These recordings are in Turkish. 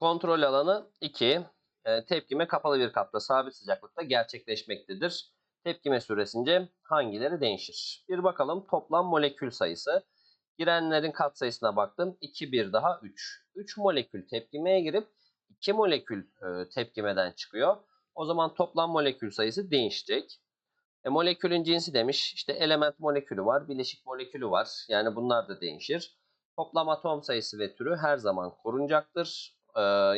Kontrol alanı 2. E, tepkime kapalı bir kapta sabit sıcaklıkta gerçekleşmektedir. Tepkime süresince hangileri değişir? Bir bakalım toplam molekül sayısı. Girenlerin katsayısına baktım. 2, 1 daha 3. 3 molekül tepkimeye girip 2 molekül e, tepkimeden çıkıyor. O zaman toplam molekül sayısı değişecek. E, molekülün cinsi demiş. İşte element molekülü var, bileşik molekülü var. Yani bunlar da değişir. Toplam atom sayısı ve türü her zaman korunacaktır.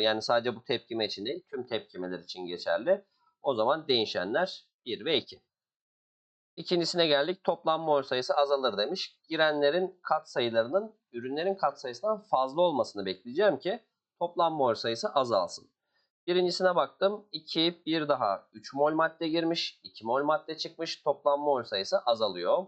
Yani sadece bu tepkime için değil, tüm tepkimeler için geçerli. O zaman değişenler 1 ve 2. İkincisine geldik. Toplam mol sayısı azalır demiş. Girenlerin kat sayılarının ürünlerin kat sayısından fazla olmasını bekleyeceğim ki toplam mol sayısı azalsın. Birincisine baktım. 2, 1 daha 3 mol madde girmiş. 2 mol madde çıkmış. Toplam mol sayısı azalıyor.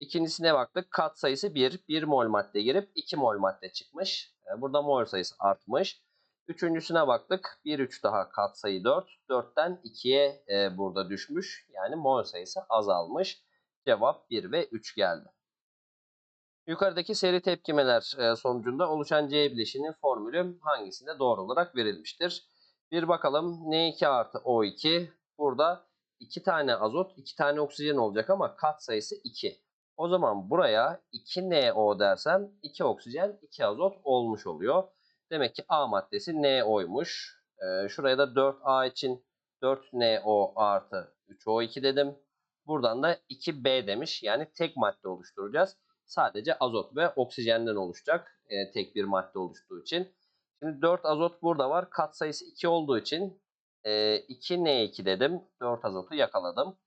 İkincisine baktık. Kat sayısı 1. 1 mol madde girip 2 mol madde çıkmış. Burada mol sayısı artmış. Üçüncüsüne baktık. 1, 3 daha kat sayı 4. 4'ten 2'ye e, burada düşmüş. Yani mol sayısı azalmış. Cevap 1 ve 3 geldi. Yukarıdaki seri tepkimeler e, sonucunda oluşan C bileşiğinin formülü hangisinde doğru olarak verilmiştir? Bir bakalım N2 artı O2. Burada 2 tane azot, 2 tane oksijen olacak ama kat sayısı 2. O zaman buraya 2NO dersem 2 oksijen 2 azot olmuş oluyor. Demek ki A maddesi NO'ymuş. Ee, şuraya da 4A için 4NO artı 3O2 dedim. Buradan da 2B demiş. Yani tek madde oluşturacağız. Sadece azot ve oksijenden oluşacak. e, tek bir madde oluştuğu için. Şimdi 4 azot burada var. Kat sayısı 2 olduğu için e, 2N2 dedim. 4 azotu yakaladım.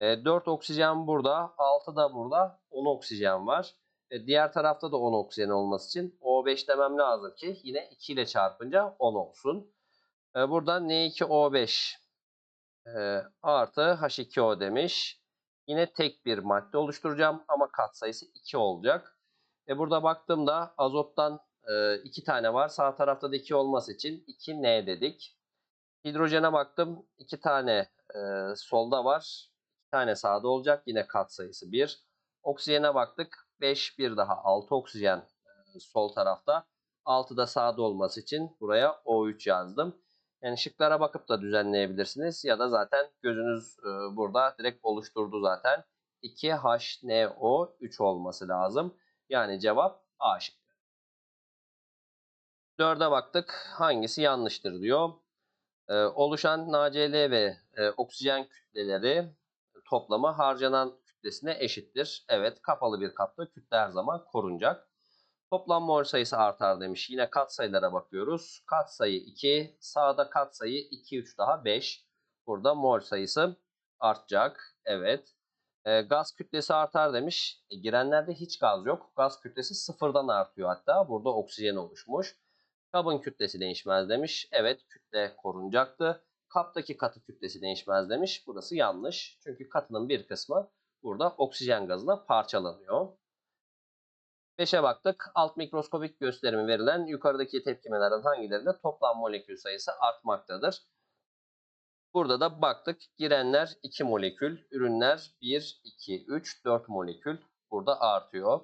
E, 4 oksijen burada, 6 da burada, 10 oksijen var. E, diğer tarafta da 10 oksijen olması için O5 demem lazım ki yine 2 ile çarpınca 10 olsun. E, buradan N2O5 e, artı H2O demiş. Yine tek bir madde oluşturacağım ama katsayısı 2 olacak. E, burada baktığımda azottan 2 tane var. Sağ tarafta da 2 olması için 2N dedik. Hidrojene baktım. 2 tane e, solda var tane sağda olacak. Yine kat sayısı 1. Oksijene baktık. 5 bir daha 6 oksijen sol tarafta. 6 da sağda olması için buraya O3 yazdım. Yani şıklara bakıp da düzenleyebilirsiniz. Ya da zaten gözünüz burada direkt oluşturdu zaten. 2HNO3 olması lazım. Yani cevap A şıkkı. 4'e baktık. Hangisi yanlıştır diyor. Oluşan NaCl ve oksijen kütleleri toplamı harcanan kütlesine eşittir. Evet kapalı bir kapta kütle her zaman korunacak. Toplam mol sayısı artar demiş. Yine katsayılara bakıyoruz. Katsayı 2, sağda katsayı 2, 3 daha 5. Burada mol sayısı artacak. Evet. E, gaz kütlesi artar demiş. E, girenlerde hiç gaz yok. Gaz kütlesi sıfırdan artıyor hatta. Burada oksijen oluşmuş. Kabın kütlesi değişmez demiş. Evet kütle korunacaktı. Kaptaki katı kütlesi değişmez demiş. Burası yanlış. Çünkü katının bir kısmı burada oksijen gazına parçalanıyor. 5'e baktık. Alt mikroskopik gösterimi verilen yukarıdaki tepkimelerden hangilerinde toplam molekül sayısı artmaktadır? Burada da baktık. Girenler 2 molekül, ürünler 1, 2, 3, 4 molekül burada artıyor.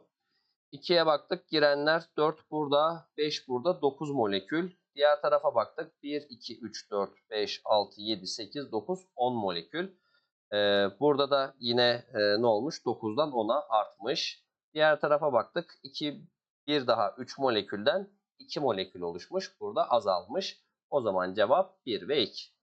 2'ye baktık. Girenler 4 burada, 5 burada, 9 molekül. Diğer tarafa baktık. 1, 2, 3, 4, 5, 6, 7, 8, 9, 10 molekül. Burada da yine ne olmuş? 9'dan 10'a artmış. Diğer tarafa baktık. 2, 1 daha 3 molekülden 2 molekül oluşmuş. Burada azalmış. O zaman cevap 1 ve 2.